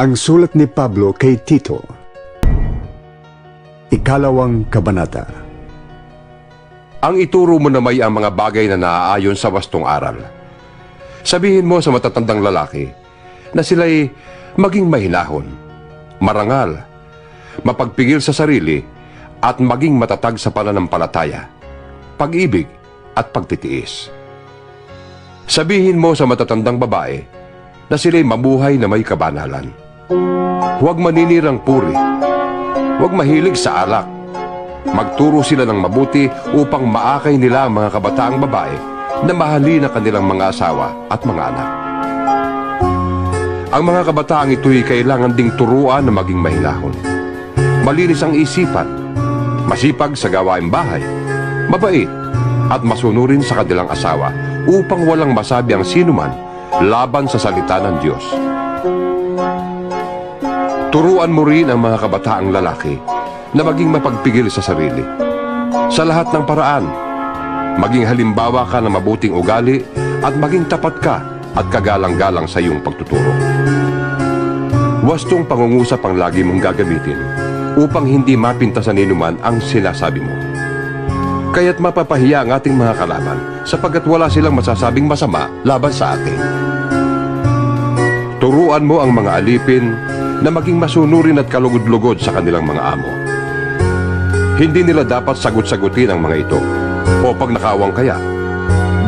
Ang sulat ni Pablo kay Tito. Ikalawang Kabanata. Ang ituro mo na may ang mga bagay na naaayon sa wastong aral. Sabihin mo sa matatandang lalaki na sila'y maging mahinahon, marangal, mapagpigil sa sarili at maging matatag sa pananampalataya, pag-ibig at pagtitiis. Sabihin mo sa matatandang babae na sila'y mabuhay na may kabanalan. Huwag maninirang puri, huwag mahilig sa alak, Magturo sila ng mabuti upang maakay nila ang mga kabataang babae na mahalin ang kanilang mga asawa at mga anak. Ang mga kabataang ito'y kailangan ding turuan na maging mahinahon. Malinis ang isipan, masipag sa gawaing bahay, mabait, at masunurin sa kanilang asawa upang walang masabi ang sinuman laban sa salita ng Diyos. Turuan mo rin ang mga kabataang lalaki na maging mapagpigil sa sarili. Sa lahat ng paraan, maging halimbawa ka ng mabuting ugali at maging tapat ka at kagalang-galang sa iyong pagtuturo. Wastong pangungusap ang lagi mong gagamitin upang hindi mapinta sa ninuman ang sinasabi mo. Kaya't mapapahiya ang ating mga kalaban sapagkat wala silang masasabing masama laban sa atin. Turuan mo ang mga alipin na maging masunurin at kalugod-lugod sa kanilang mga amo. Hindi nila dapat sagot-sagutin ang mga ito. O pag nakawang kaya,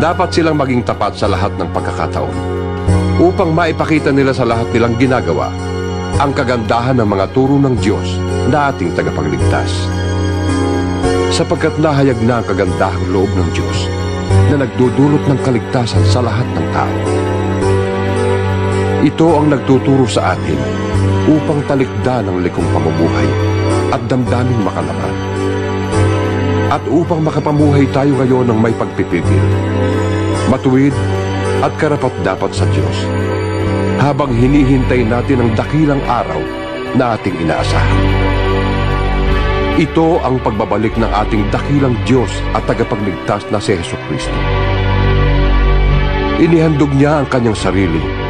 dapat silang maging tapat sa lahat ng pagkakataon upang maipakita nila sa lahat nilang ginagawa ang kagandahan ng mga turo ng Diyos na ating tagapagligtas. Sapagkat nahayag na ang kagandahang loob ng Diyos na nagdudulot ng kaligtasan sa lahat ng tao. Ito ang nagtuturo sa atin upang talikdan ang likong pamumuhay at damdaming makalaman. At upang makapamuhay tayo ngayon ng may pagpipigil, matuwid at karapat dapat sa Diyos, habang hinihintay natin ang dakilang araw na ating inaasahan. Ito ang pagbabalik ng ating dakilang Diyos at tagapagligtas na si Heso Kristo. Inihandog niya ang kanyang sarili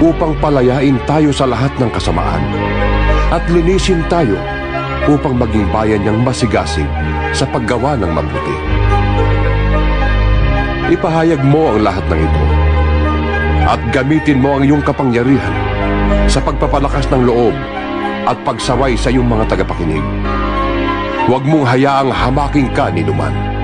upang palayain tayo sa lahat ng kasamaan at linisin tayo upang maging bayan niyang masigasig sa paggawa ng mabuti. Ipahayag mo ang lahat ng ito at gamitin mo ang iyong kapangyarihan sa pagpapalakas ng loob at pagsaway sa iyong mga tagapakinig. Huwag mong hayaang hamaking ka ni Numan.